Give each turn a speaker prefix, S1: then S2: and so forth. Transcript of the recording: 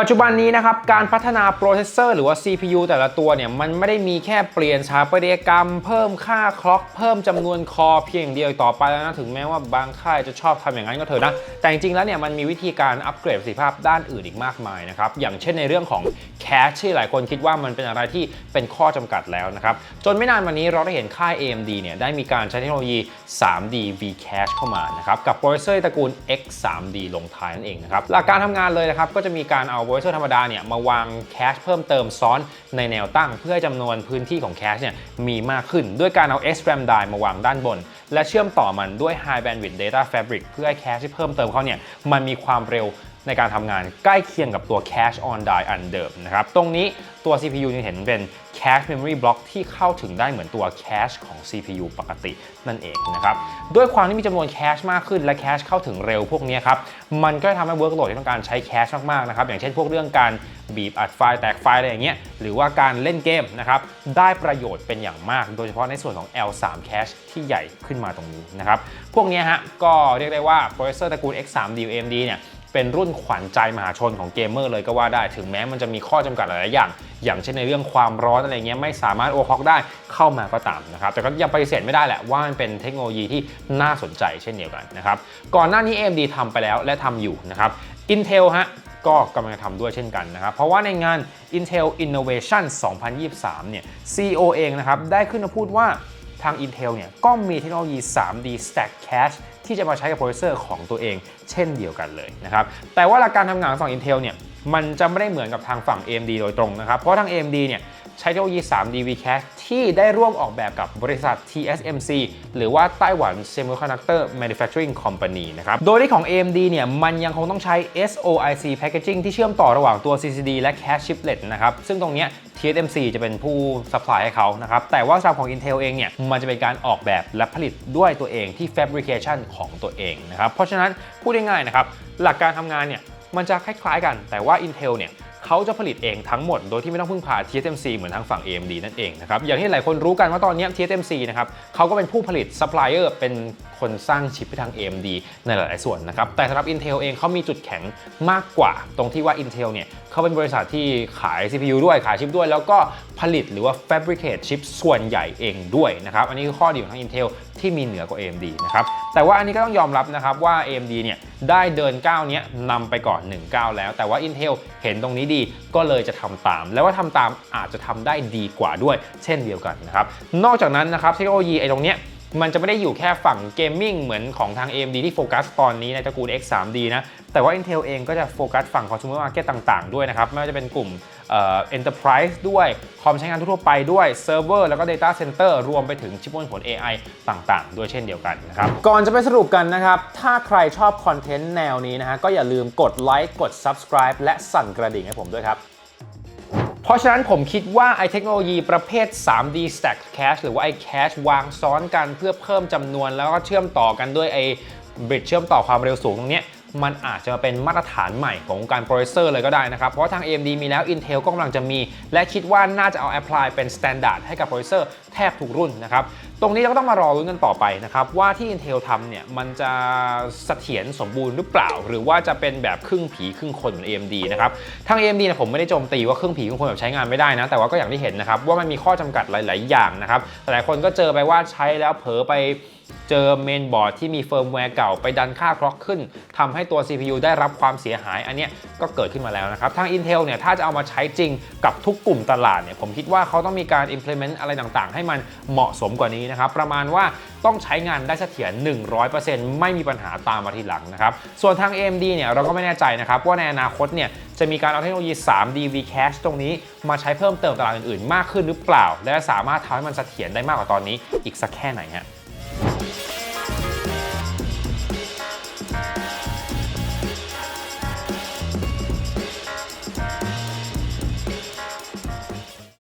S1: ปัจจุบันนี้นะครับการพัฒนาโปรเซสเซอร์หรือว่า CPU แต่ละตัวเนี่ยมันไม่ได้มีแค่เปลี่ยนสถาปัตยกรรม เพิ่มค่าคล็อกเพิ่มจำนวนคอเพียงอย่างเดียวต่อไปแล้วนะถึงแม้ว่าบางค่ายจะชอบทำอย่างนั้นก็เถอะนะ แต่จริงๆแล้วเนี่ยมันมีวิธีการอัปเกรดประสิทธิภาพด้านอื่นอีกมากมายนะครับ อย่างเช่นในเรื่องของแคชที่หลายคนคิดว่ามันเป็นอะไรที่เป็นข้อจำกัดแล้วนะครับ จนไม่นานมานี้เราได้เห็นค่าย AMD เนี่ยได้มีการใช้เทคโนโลยี 3D V-Cache เข้ามานะครับกับโปรเซสเซอร์ตระกูล X3D ลงท้ายนั่นเองนะครับหลักการทำงานเลยนะครับก็จะมีการเอาโปรเซสเซอร์ธรรมดาเนี่ยมาวางแคชเพิ่มเติมซ้อนในแนวตั้ง เพื่อให้จำนวนพื้นที่ของแคชเนี่ยมีมากขึ้น ด้วยการเอา SRAM die มาวางด้านบน และเชื่อมต่อมันด้วย High Bandwidth Data Fabric เพื่อให้แคชที่เพิ่มเติมเข้าเนี่ยมันมีความเร็ว ในการทำงานใกล้เคียงกับตัว Cache on Die อันเดิมนะครับ ตรงนี้ตัว CPU ยังเห็นเป็น Cache Memory Block ที่เข้าถึงได้เหมือนตัว Cache ของ CPU ปกตินั่นเองนะครับ ด้วยความที่มีจำนวน Cache มากขึ้นและ Cache เข้าถึงเร็วพวกนี้ครับ มันก็จะทำให้ workload ที่ต้องการใช้ Cache มากๆนะครับ อย่างเช่นพวกเรื่องการบีบอัดไฟล์แตกไฟล์อะไรอย่างเงี้ย หรือว่าการเล่นเกมนะครับ ได้ประโยชน์เป็นอย่างมาก โดยเฉพาะในส่วนของ L3 Cache ที่ใหญ่ขึ้นมาตรงนี้นะครับ พวกนี้ฮะก็เรียกได้ว่าโปรเซสเซอร์ตระกูล X3D AMD เนี่ย เป็นรุ่นขวัญใจมหาชนของเกมเมอร์เลยก็ว่าได้ ถึงแม้มันจะมีข้อจำกัดหลายอย่าง อย่างเช่นในเรื่องความร้อนอะไรเงี้ยไม่สามารถโอคอกได้เข้ามาก็ตามนะครับ แต่ก็ยังปฏิเสธไม่ได้แหละว่ามันเป็นเทคโนโลยีที่น่าสนใจเช่นเดียวกันนะครับ ก่อนหน้านี้ AMD ทำไปแล้วและทำอยู่นะครับ Intel ฮะก็กำลังจะทำด้วยเช่นกันนะครับ เพราะว่าในงาน Intel Innovation 2023 เนี่ย CEO เองนะครับ ได้ขึ้นมาพูดว่า ทาง Intel เนี่ยก็มีเทคโนโลยี 3D Stack Cache ที่จะมาใช้กับโปรเซสเซอร์ของตัวเอง เช่นเดียวกันเลยนะครับแต่ว่าหลักการทำงานของฝั่ง Intel เนี่ย มันจะไม่ได้เหมือนกับทางฝั่ง AMD โดยตรงนะครับ เพราะทาง AMD เนี่ยใช้เทคโนโลยี 3D V-Cache ที่ได้ร่วมออกแบบกับบริษัท TSMC หรือว่าไต้หวัน Semiconductor Manufacturing Company นะครับ โดยที่ของ AMD เนี่ยมันยังคงต้องใช้ SOIC packaging ที่เชื่อมต่อระหว่างตัว CCD และ Cache chiplet นะครับ ซึ่งตรงเนี้ย TSMC จะเป็นผู้ supply ให้เขานะครับ แต่ว่าสำหรับของ Intel เองเนี่ยมันจะเป็นการออกแบบและผลิตด้วยตัวเองที่ fabrication ของตัวเองนะครับ เพราะฉะนั้นพูดง่ายๆนะครับหลักการทำงานเนี่ย มันจะคล้ายๆกัน แต่ว่า Intel เนี่ย เขาจะผลิตเองทั้งหมด โดยที่ไม่ต้องพึ่งพา TSMC เหมือนทางฝั่ง AMD นั่นเองนะครับ อย่างที่หลายคนรู้กันว่าตอนนี้ TSMC นะครับเขาก็เป็นผู้ผลิต supplier เป็นคนสร้างชิปให้ทาง AMD ในหลายๆส่วนนะครับ แต่สำหรับ Intel เองเขามีจุดแข็งมากกว่า ตรงที่ว่า Intel เนี่ยเขาเป็นบริษัทที่ขาย CPU ด้วยขายชิปด้วย แล้วก็ผลิตหรือว่า fabricate ชิปส่วนใหญ่เองด้วยนะครับอันนี้คือข้อดีของทาง Intel ที่มีเหนือกว่า AMD นะครับแต่ว่าอันนี้ก็ต้องยอมรับนะครับว่า AMD เนี่ยได้เดินก้าวเนี้ยนำไปก่อน1ก้าวแล้ว แต่ว่า Intel เห็นตรงนี้ดีก็เลยจะทำตาม แล้วว่าทำตามอาจจะทำได้ดีกว่าด้วย เช่นเดียวกันนะครับนอกจากนั้นนะครับเทคโนโลยีไอ้ตรงเนี้ย มันจะไม่ได้อยู่แค่ฝั่งเกมมิ่งเหมือนของทาง AMD ที่โฟกัสตอนนี้ในตระกูล X3D นะ แต่ว่า Intel เองก็จะโฟกัสฝั่ง consumer market ต่างๆ ด้วยนะครับ ไม่ว่าจะเป็นกลุ่มเอ่อ enterprise ด้วยคอมใช้งานทั่วไปด้วย server แล้วก็ data center รวมไปถึงชิปบนผล AI ต่างๆ ด้วยเช่นเดียวกันนะครับ ก่อนจะไปสรุปกันนะครับ ถ้าใครชอบคอนเทนต์แนวนี้นะฮะก็อย่าลืมกดไลค์กด subscribe และสั่นกระดิ่งให้ผมด้วยครับ เพราะฉะนั้นผมคิดว่าไอเทคโนโลยีประเภท 3D Stack Cache หรือว่าไอ Cache วางซ้อนกันเพื่อเพิ่มจำนวนแล้วก็เชื่อมต่อกันด้วยไอบริดเชื่อมต่อความเร็วสูงตรงนี้ มันอาจจะมาเป็นมาตรฐานใหม่ของการโปรเซอร์เลยก็ได้นะครับ เพราะทาง AMD มีแล้ว Intel ก็กำลังจะมี และคิดว่าน่าจะเอา apply เป็น standard ให้กับโปรเซอร์แทบทุกรุ่นนะครับ ตรงนี้เราก็ต้องมารอรุ้นกันต่อไปนะครับว่าที่ Intel ทำเนี่ยมันจะเสถียรสมบูรณ์หรือเปล่า หรือว่าจะเป็นแบบครึ่งผีครึ่งคนเหมือน AMD นะครับทาง AMD เนี่ยผมไม่ได้โจมตีว่าครึ่งผีครึ่งคนแบบใช้งานไม่ได้นะ แต่ว่าก็อย่างที่เห็นนะครับว่ามันมีข้อจำกัดหลาย ๆ อย่างนะครับหลายคนก็เจอไปว่าใช้แล้วเผลอไป เจอเมนบอร์ดที่มีเฟิร์มแวร์เก่าไปดันค่าคล็อกขึ้นทำให้ตัว CPU ได้รับความเสียหาย อันนี้ก็เกิดขึ้นมาแล้วนะครับ ทาง Intel เนี่ยถ้าจะเอามาใช้จริงกับทุกกลุ่มตลาดเนี่ยผมคิดว่าเขาต้องมีการ implement อะไรต่างๆ ให้มันเหมาะสมกว่านี้นะครับ ประมาณว่าต้องใช้งานได้เสถียร 100%ไม่มีปัญหาตามมาทีหลังนะครับ ส่วนทาง AMD เนี่ยเราก็ไม่แน่ใจนะครับว่าในอนาคตเนี่ยจะมีการเอาเทคโนโลยี 3D V-Cache ตรงนี้มาใช้เพิ่มเติมตลาดอื่นๆ มากขึ้นหรือเปล่า และสามารถทำให้มันเสถียรได้มากกว่าตอนนี้อีกสักแค่ไหนฮะ